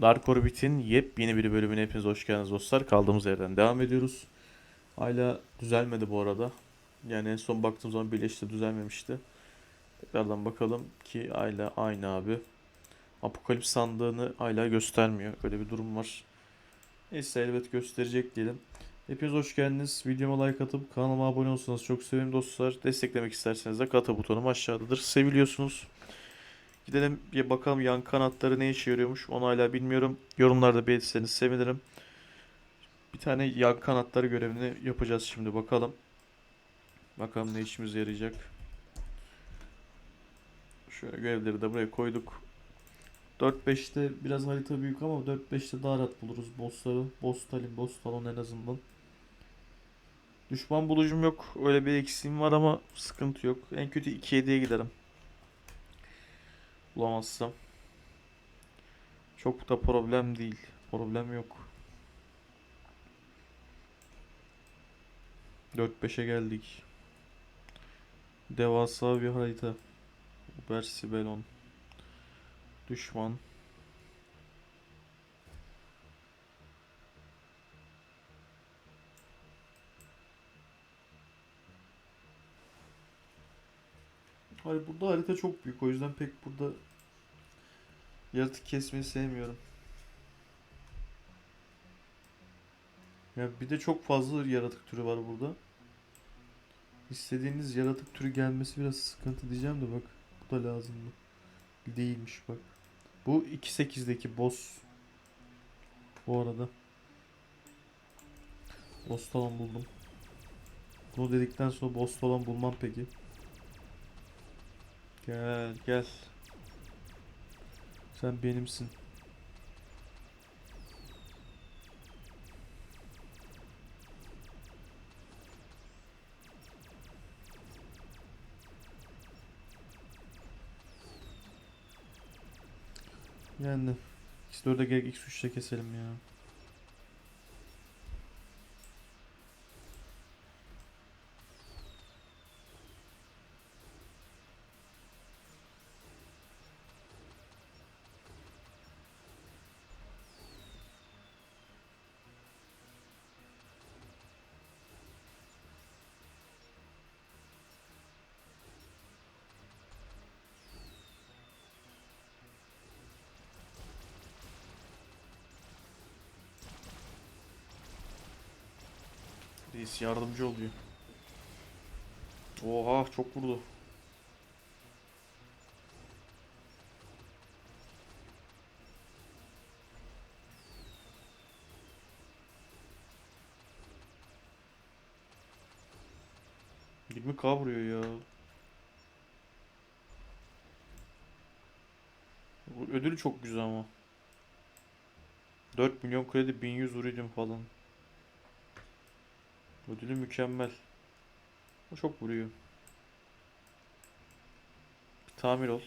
Dark Orbit'in yepyeni bir bölümüne hepiniz hoş geldiniz dostlar. Kaldığımız yerden devam ediyoruz. Hala düzelmedi bu arada. Yani en son baktığım zaman birleşti düzelmemişti. Tekrardan bakalım ki hala aynı abi. Apokalips sandığını hala göstermiyor. Öyle bir durum var. Neyse elbet gösterecek diyelim. Hepiniz hoş geldiniz. Videoma like atıp kanalıma abone olsanız çok sevinirim dostlar. Desteklemek isterseniz de kata butonum aşağıdadır. Seviliyorsunuz. Gidelim bir bakalım yan kanatları ne işe yarıyormuş. Onu hala bilmiyorum. Yorumlarda belirtirseniz sevinirim. Bir tane yan kanatları görevini yapacağız şimdi bakalım. Bakalım ne işimize yarayacak. Şöyle görevleri de buraya koyduk. 4-5'te biraz harita büyük ama 4-5'te daha rahat buluruz bossları. Boss Talin, Boss Talon en azından. Düşman bulucum yok. Öyle bir eksiğim var ama sıkıntı yok. En kötü 2-7'ye giderim. Bulamazsam. Çok da problem değil. Problem yok. 4-5'e geldik. Devasa bir harita. Versibelon. Düşman. Hayır burada harita çok büyük. O yüzden pek burada yaratık kesmeyi sevmiyorum. Ya bir de çok fazla yaratık türü var burada. İstediğiniz yaratık türü gelmesi biraz sıkıntı diyeceğim de bak. Bu da lazım mı? Değilmiş bak. Bu 2.8'deki boss. Bu arada. Boss falan buldum. Bunu dedikten sonra boss falan bulmam peki. Gel gel. Sen benimsin. Yani X4'e gerek X3'te keselim ya. Reis yardımcı oluyor. Oha çok vurdu. Yirmi k vuruyor ya. Ödülü çok güzel ama. 4 milyon kredi 1100 uridium falan. Ödülü mükemmel. O çok vuruyor. Bir tamir ol.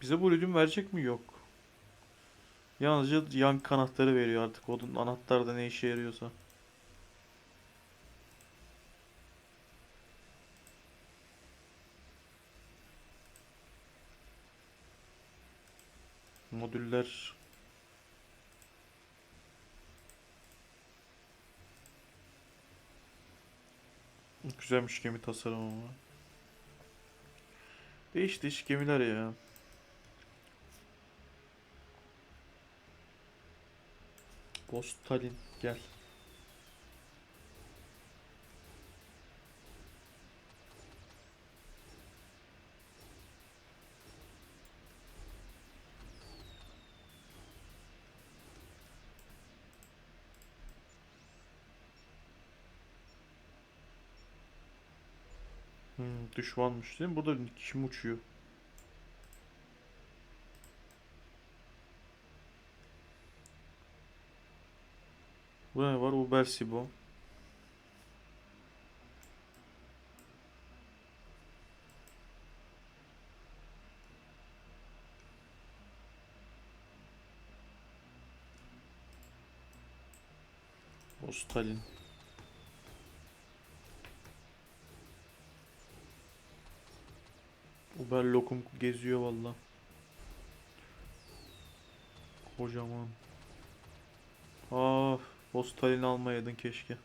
Bize bu ödül verecek mi? Yok. Yalnızca yan kanatları veriyor artık. Onun anahtar da ne işe yarıyorsa. Modüller Güzelmiş gemi tasarımı. Değiş değiş gemiler ya. Postalin gel. Hmm, düşmanmış değil mi? Burada kim uçuyor? Bu ne var? Bu Bersibo. O Stalin. Süper lokum geziyor valla. Kocaman. Ah, postalini almayaydın keşke.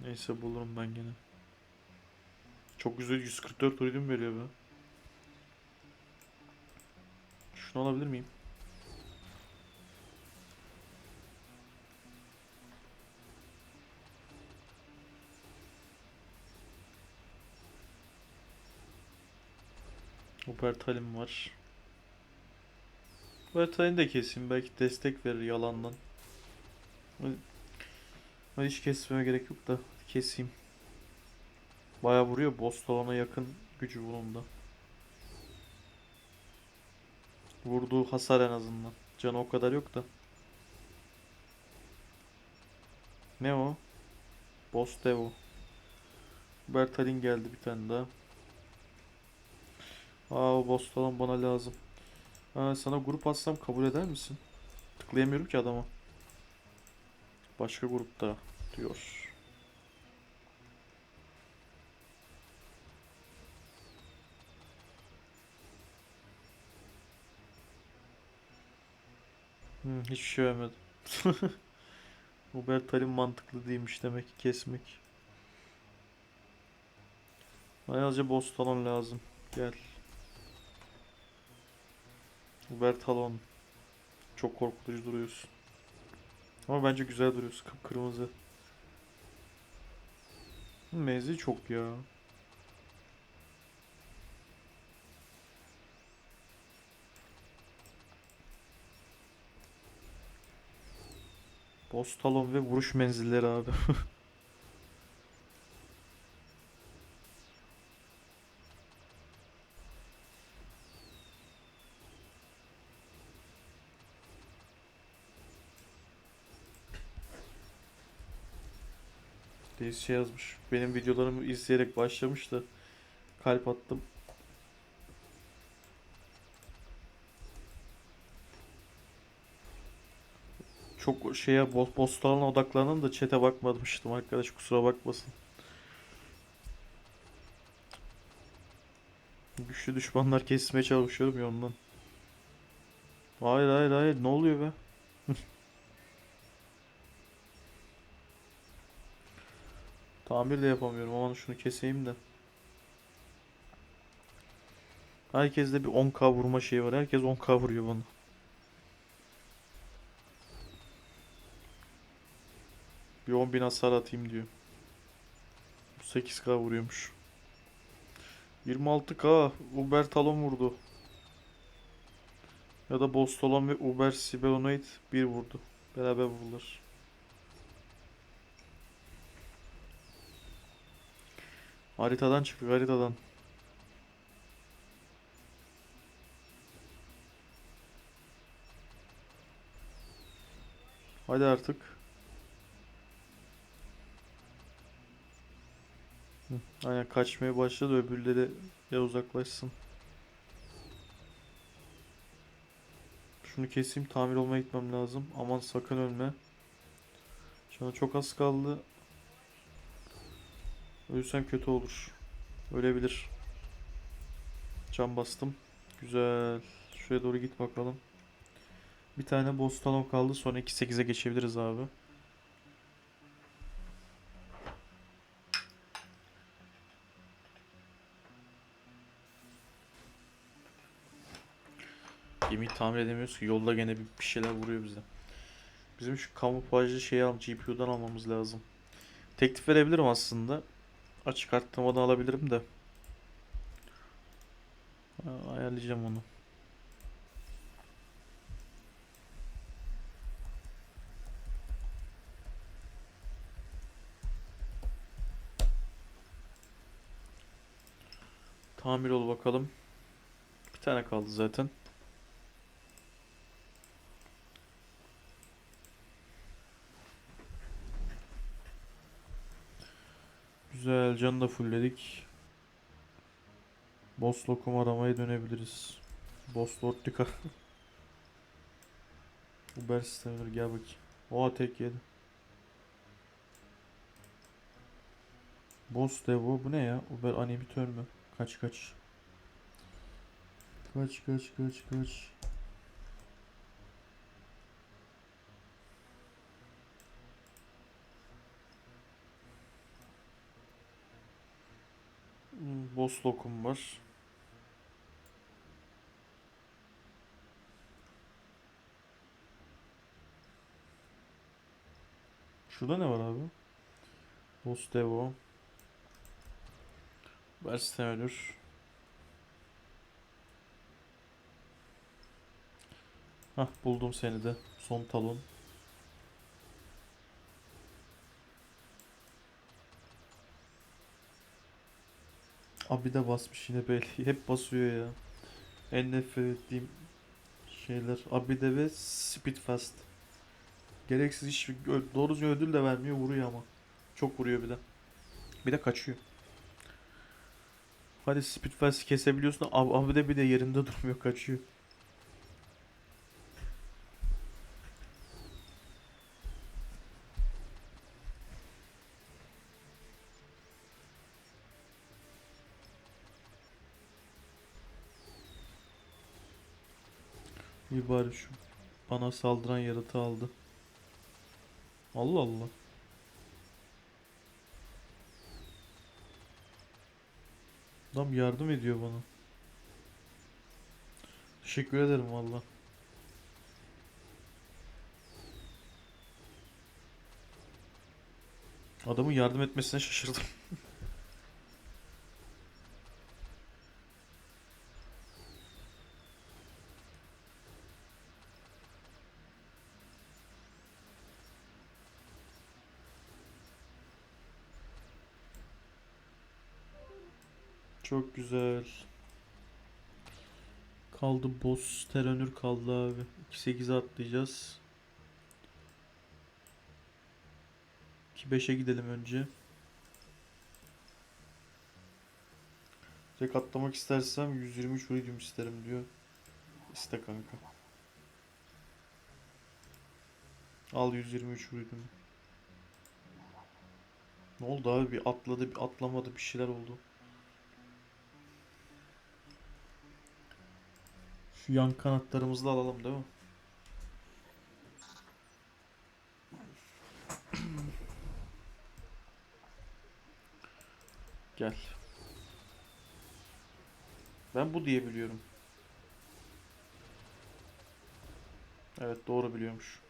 Neyse bulurum ben gene. Çok güzel 144 uridim veriyor be. Şunu alabilir miyim? Opertalim var. Opertalini de keseyim. Belki destek verir yalandan. Hadi hiç kesmeme gerek yok da keseyim. Baya vuruyor. Boss talona yakın gücü bunun da. Vurduğu hasar en azından. Canı o kadar yok da. Ne o? Boss Devo. Bertalin geldi bir tane daha. Aa o boss falan bana lazım. Ha, sana grup atsam kabul eder misin? Tıklayamıyorum ki adama. Başka grupta diyor. Hmm, hiçbir şey vermedim. Ubertalin mantıklı değilmiş demek ki kesmek. Ayazca boss talon lazım. Gel. Ubertalon. Çok korkutucu duruyorsun. Ama bence güzel duruyorsun. Kıpkırmızı. Mezi çok ya. Boss talon ve vuruş menzilleri abi. Deniz şey yazmış. Benim videolarımı izleyerek başlamış da kalp attım. Çok şeye boss bosslarına odaklandım da chat'e bakmamıştım arkadaş kusura bakmasın. Güçlü düşmanlar kesmeye çalışıyorum ya ondan. Hayır hayır hayır ne oluyor be? Tamir de yapamıyorum aman şunu keseyim de. Herkeste bir 10k vurma şeyi var. Herkes 10k vuruyor bana. Bir 10.000 hasar atayım diyor. Bu 8k vuruyormuş. 26k Uber Talon vurdu. Ya da Boss Talon ve Uber Sibelonate 1 vurdu. Beraber vurdular. Haritadan çıktık haritadan. Hadi artık. Hı, Aynen kaçmaya başladı öbürleri ya uzaklaşsın. Şunu keseyim tamir olmaya gitmem lazım. Aman sakın ölme. Şuna çok az kaldı. Ölsem kötü olur. Ölebilir. Can bastım. Güzel. Şuraya doğru git bakalım. Bir tane boss talon kaldı. Sonra 2-8'e geçebiliriz abi. Gemiyi tamir edemiyoruz ki. Yolda gene bir şeyler vuruyor bize. Bizim şu kamuflajlı şeyi al, GPU'dan almamız lazım. Teklif verebilirim aslında. Açık arttırmadan alabilirim de. Ayarlayacağım onu. Tamir ol bakalım. Bir tane kaldı zaten. Güzel canı da fullledik. Boss lokum aramaya dönebiliriz. Boss Lordika. Uber sistemleri gel bakayım. Oha tek yedi. Boss Devo bu ne ya? Uber animatör mü? Kaç kaç. Kaç kaç kaç kaç. Hmm, Boss lokum var. Şurada ne var abi? Boss Devo. Versten ölür. Hah buldum seni de. Son talon. Abi de basmış yine belli. Hep basıyor ya. En nefret ettiğim şeyler. Abide ve Speedfast. Gereksiz ö- doğru düzgün ödül de vermiyor vuruyor ama. Çok vuruyor bir de. Bir de kaçıyor. Hadi Speedfast'ı kesebiliyorsun. Ab Abide bir de yerinde durmuyor kaçıyor. İyi bari şu bana saldıran yaratığı aldı. Allah Allah. Adam yardım ediyor bana. Teşekkür ederim valla. Adamın yardım etmesine şaşırdım. Çok güzel. Kaldı boss Teranür kaldı abi. 2-8'e atlayacağız. 2-5'e gidelim önce. Tek atlamak istersem 123 iridium isterim diyor. İste kanka. Al 123 iridium. Ne oldu abi? Bir atladı, bir atlamadı, bir şeyler oldu. Şu yan kanatlarımızı da alalım değil mi? Gel. Ben bu diye biliyorum. Evet doğru biliyormuş.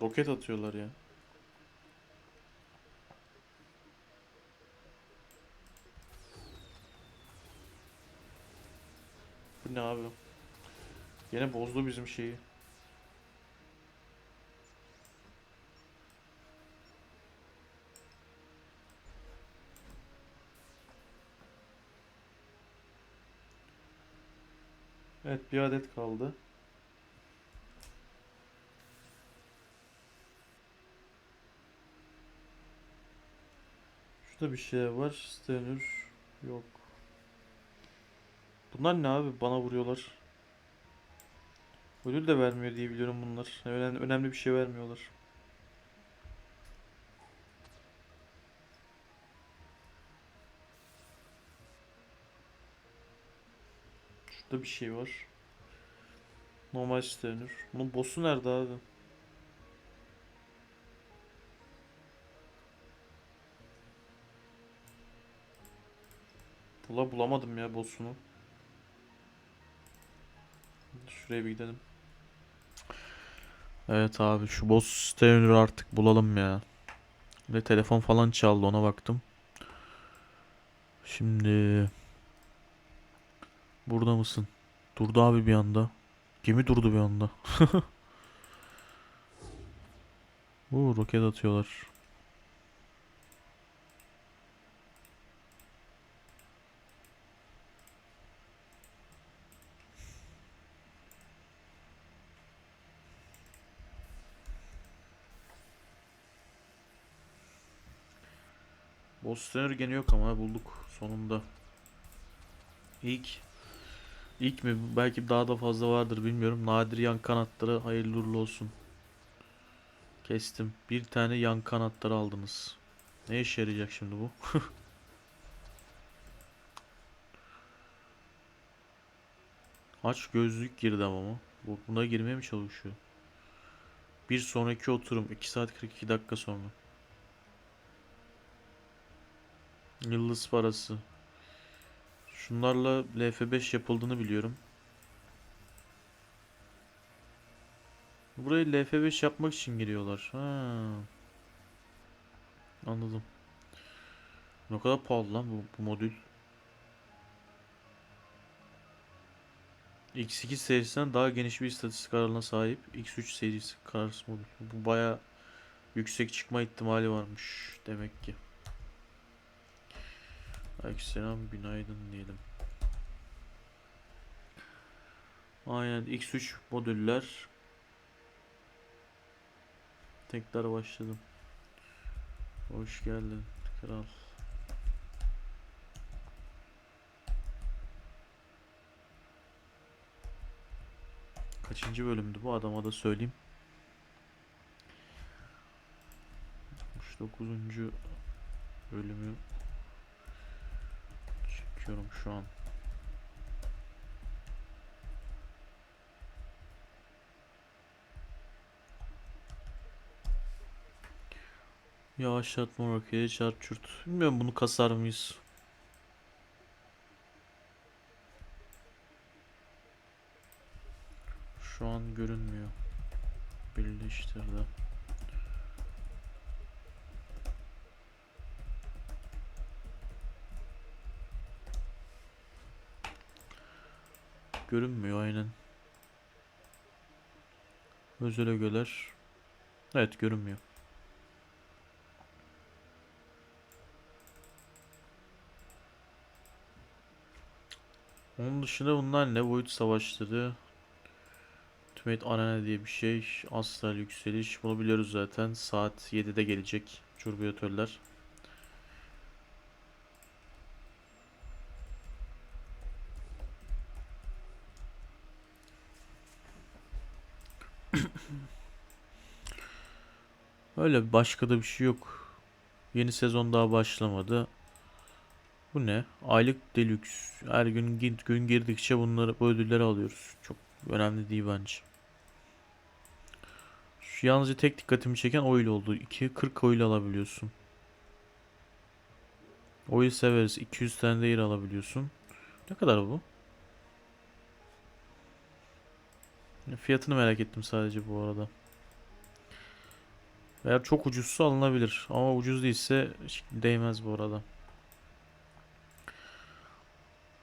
Roket atıyorlar ya. Bu ne abi? Yine bozdu bizim şeyi. Evet bir adet kaldı. Şurada bir şey var. Stenür yok. Bunlar ne abi? Bana vuruyorlar. Ödül de vermiyor diye biliyorum bunlar. Önemli, önemli bir şey vermiyorlar. Şurada bir şey var. Normal Stenür. Bunun boss'u nerede abi? Bula bulamadım ya boss'unu. Şuraya bir gidelim. Evet abi şu boss Stoner'ı artık bulalım ya. Ve telefon falan çaldı ona baktım. Şimdi burada mısın? Durdu abi bir anda. Gemi durdu bir anda. Oo roket atıyorlar. Gene yok ama bulduk sonunda. İlk ilk mi? Belki daha da fazla vardır bilmiyorum. Nadir yan kanatları hayırlı uğurlu olsun. Kestim. Bir tane yan kanatları aldınız. Ne işe yarayacak şimdi bu? Aç gözlük girdi ama bu. Bu- Buna girmeye mi çalışıyor? Bir sonraki oturum 2 saat 42 dakika sonra. Yıldız parası. Şunlarla LF5 yapıldığını biliyorum. Buraya LF5 yapmak için giriyorlar. Ha. Anladım. Ne kadar pahalı lan bu, bu modül. X2 serisinden daha geniş bir istatistik aralığına sahip X3 serisi Cars modül. Bu baya yüksek çıkma ihtimali varmış demek ki. Aleykümselam günaydın diyelim. Aynen X3 modüller. Tekrar başladım. Hoş geldin kral. Kaçıncı bölümdü bu adama da söyleyeyim. 69. bölümü çekiyorum şu an. Yavaşlatma roketi çarçurt. Bilmiyorum bunu kasar mıyız? Şu an görünmüyor. Birleştirdi. Görünmüyor aynen. Özel ögeler. Evet görünmüyor. Onun dışında bunlar ne boyut savaşları? Ultimate Arena diye bir şey. Astral yükseliş. Bunu biliyoruz zaten. Saat 7'de gelecek. Curbiyatörler. Öyle başka da bir şey yok. Yeni sezon daha başlamadı. Bu ne? Aylık deluxe. Her gün gün, girdikçe bunları bu ödülleri alıyoruz. Çok önemli değil bence. Şu yalnızca tek dikkatimi çeken oil oldu. 2 40 oil alabiliyorsun. Oil severiz. 200 tane de yer alabiliyorsun. Ne kadar bu? Fiyatını merak ettim sadece bu arada. Eğer çok ucuzsa alınabilir. Ama ucuz değilse değmez bu arada.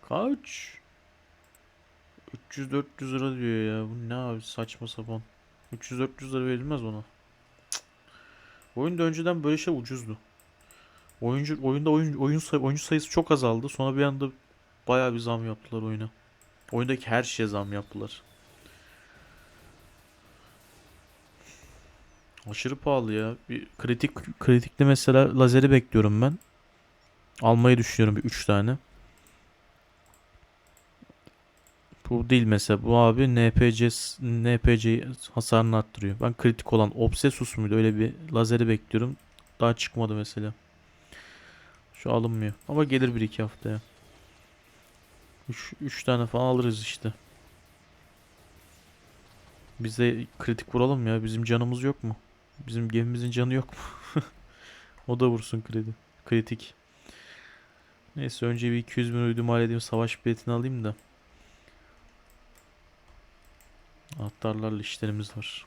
Kaç? 300-400 lira diyor ya. Bu ne abi saçma sapan. 300-400 lira verilmez ona. Cık. Oyunda önceden böyle şey ucuzdu. Oyuncu oyunda oyun oyun say, oyuncu sayısı çok azaldı. Sonra bir anda bayağı bir zam yaptılar oyuna. Oyundaki her şeye zam yaptılar. Aşırı pahalı ya. Bir kritik kritikte mesela lazeri bekliyorum ben. Almayı düşünüyorum bir 3 tane. Bu değil mesela. Bu abi NPC NPC hasarını arttırıyor. Ben kritik olan Obsessus muydu? Öyle bir lazeri bekliyorum. Daha çıkmadı mesela. Şu alınmıyor. Ama gelir bir iki haftaya. 3 3 tane falan alırız işte. Biz de kritik vuralım ya. Bizim canımız yok mu? Bizim gemimizin canı yok mu? o da vursun kredi. Kritik. Neyse önce bir 200 bin uydum halledeyim. Savaş biletini alayım da. Anahtarlarla işlerimiz var.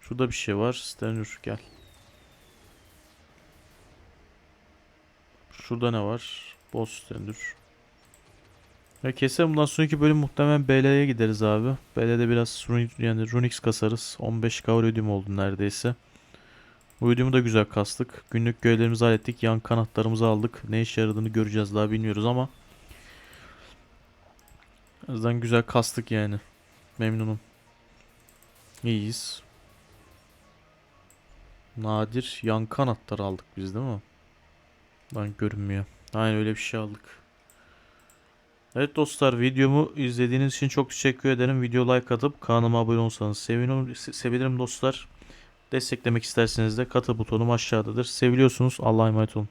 Şurada bir şey var. Stenur gel. Şurada ne var? Boss Stenur. Ya kesin bundan sonraki bölüm muhtemelen BL'ye gideriz abi. BL'de biraz run, yani Runix kasarız. 15 k ödüm oldu neredeyse. Bu ödümü de güzel kastık. Günlük görevlerimizi hallettik. Yan kanatlarımızı aldık. Ne işe yaradığını göreceğiz daha bilmiyoruz ama. O yüzden güzel kastık yani. Memnunum. İyiyiz. Nadir yan kanatları aldık biz değil mi? Lan görünmüyor. Aynen öyle bir şey aldık. Evet dostlar videomu izlediğiniz için çok teşekkür ederim. Video like atıp kanalıma abone olsanız sevinirim, sevinirim dostlar. Desteklemek isterseniz de katıl butonum aşağıdadır. Seviliyorsunuz. Allah'a emanet olun.